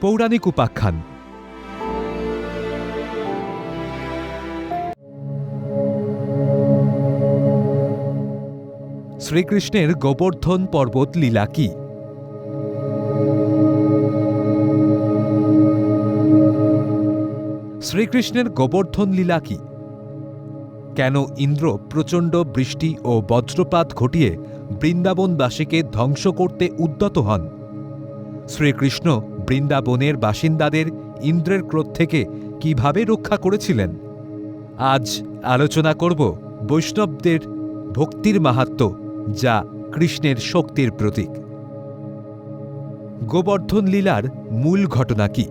পৌরাণিক উপাখ্যান। শ্রীকৃষ্ণের গোবর্ধন পর্বত লীলা কি? শ্রীকৃষ্ণের গোবর্ধন লীলা কি? কেন ইন্দ্র প্রচণ্ড বৃষ্টি ও বজ্রপাত ঘটিয়ে বৃন্দাবনবাসীকে ধ্বংস করতে উদ্যত হন? শ্রীকৃষ্ণ বৃন্দাবনের বাসিন্দাদের ইন্দ্রের ক্রোধ থেকে কীভাবে রক্ষা করেছিলেন? আজ আলোচনা করব বৈষ্ণবদের ভক্তির মাহাত্ম্য যা কৃষ্ণের শক্তির প্রতীক। গোবর্ধন লীলার মূল ঘটনা কি?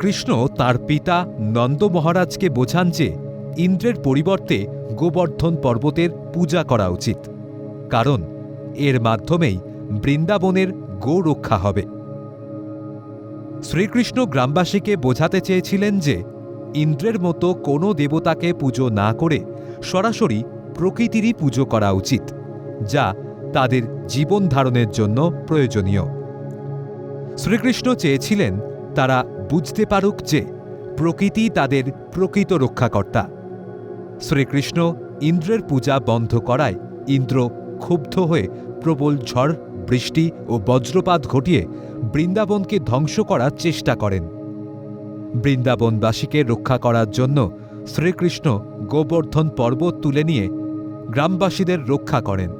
কৃষ্ণ তার পিতা নন্দ মহারাজকে বোঝান যে ইন্দ্রের পরিবর্তে গোবর্ধন পর্বতের পূজা করা উচিত, কারণ এর মাধ্যমেই বৃন্দাবনের গো রক্ষা হবে। শ্রীকৃষ্ণ গ্রামবাসীকে বোঝাতে চেয়েছিলেন যে ইন্দ্রের মতো কোনো দেবতাকে পুজো না করে সরাসরি প্রকৃতিরই পুজো করা উচিত, যা তাদের জীবন ধারণের জন্য প্রয়োজনীয়। শ্রীকৃষ্ণ চেয়েছিলেন তারা বুঝতে পারুক যে প্রকৃতি তাদের প্রকৃত রক্ষাকর্তা। শ্রীকৃষ্ণ ইন্দ্রের পূজা বন্ধ করায় ইন্দ্র ক্ষুব্ধ হয়ে প্রবল ঝড়, বৃষ্টি ও বজ্রপাত ঘটিয়ে বৃন্দাবনকে ধ্বংস করার চেষ্টা করেন। বৃন্দাবনবাসীকে রক্ষা করার জন্য শ্রীকৃষ্ণ গোবর্ধন পর্বত তুলে নিয়ে গ্রামবাসীদের রক্ষা করেন।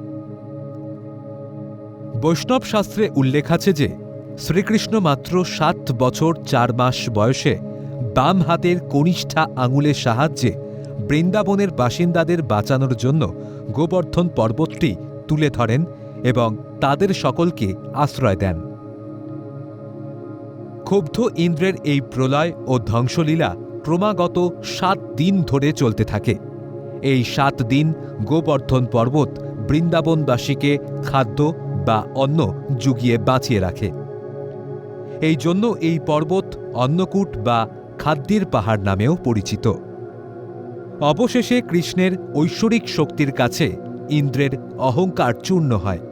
বৈষ্ণব শাস্ত্রে উল্লেখ আছে যে, শ্রীকৃষ্ণ মাত্র সাত বছর চার মাস বয়সে বাম হাতের কনিষ্ঠা আঙুলের সাহায্যে বৃন্দাবনের বাসিন্দাদের বাঁচানোর জন্য গোবর্ধন পর্বতটি তুলে ধরেন এবং তাদের সকলকে আশ্রয় দেন। ক্ষুব্ধ ইন্দ্রের এই প্রলয় ও ধ্বংসলীলা ক্রমাগত সাত দিন ধরে চলতে থাকে। এই সাত দিন গোবর্ধন পর্বত বৃন্দাবনবাসীকে খাদ্য বা অন্ন জুগিয়ে বাঁচিয়ে রাখে। এই জন্য এই পর্বত অন্নকূট বা খাদ্যের পাহাড় নামেও পরিচিত। অবশেষে কৃষ্ণের ঐশ্বরিক শক্তির কাছে ইন্দ্রের অহংকার চূর্ণ হয়।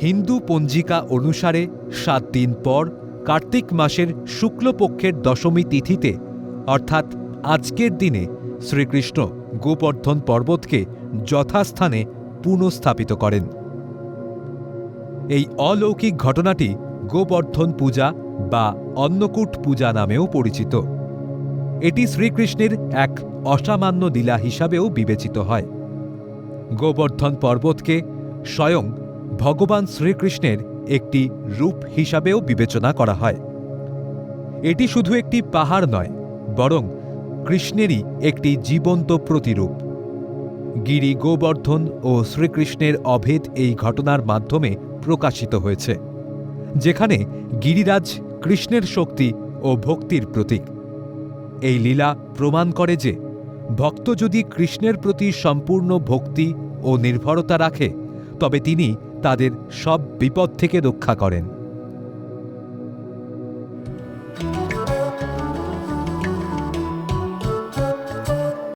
হিন্দু পঞ্জিকা অনুসারে সাত দিন পর কার্তিক মাসের শুক্লপক্ষের দশমী তিথিতে, অর্থাৎ আজকের দিনে, শ্রীকৃষ্ণ গোবর্ধন পর্বতকে যথাস্থানে পুনঃস্থাপিত করেন। এই অলৌকিক ঘটনাটি গোবর্ধন পূজা বা অন্নকূট পূজা নামেও পরিচিত। এটি শ্রীকৃষ্ণের এক অসামান্য লীলা হিসাবেও বিবেচিত হয়। গোবর্ধন পর্বতকে স্বয়ং ভগবান শ্রীকৃষ্ণের একটি রূপ হিসাবেও বিবেচনা করা হয়। এটি শুধু একটি পাহাড় নয়, বরং কৃষ্ণেরই একটি জীবন্ত প্রতিরূপ। গিরি গোবর্ধন ও শ্রীকৃষ্ণের অভেদ এই ঘটনার মাধ্যমে প্রকাশিত হয়েছে, যেখানে গিরিরাজ কৃষ্ণের শক্তি ও ভক্তির প্রতীক। এই লীলা প্রমাণ করে যে ভক্ত যদি কৃষ্ণের প্রতি সম্পূর্ণ ভক্তি ও নির্ভরতা রাখে তবে তিনি তাদের সব বিপদ থেকে রক্ষা করেন।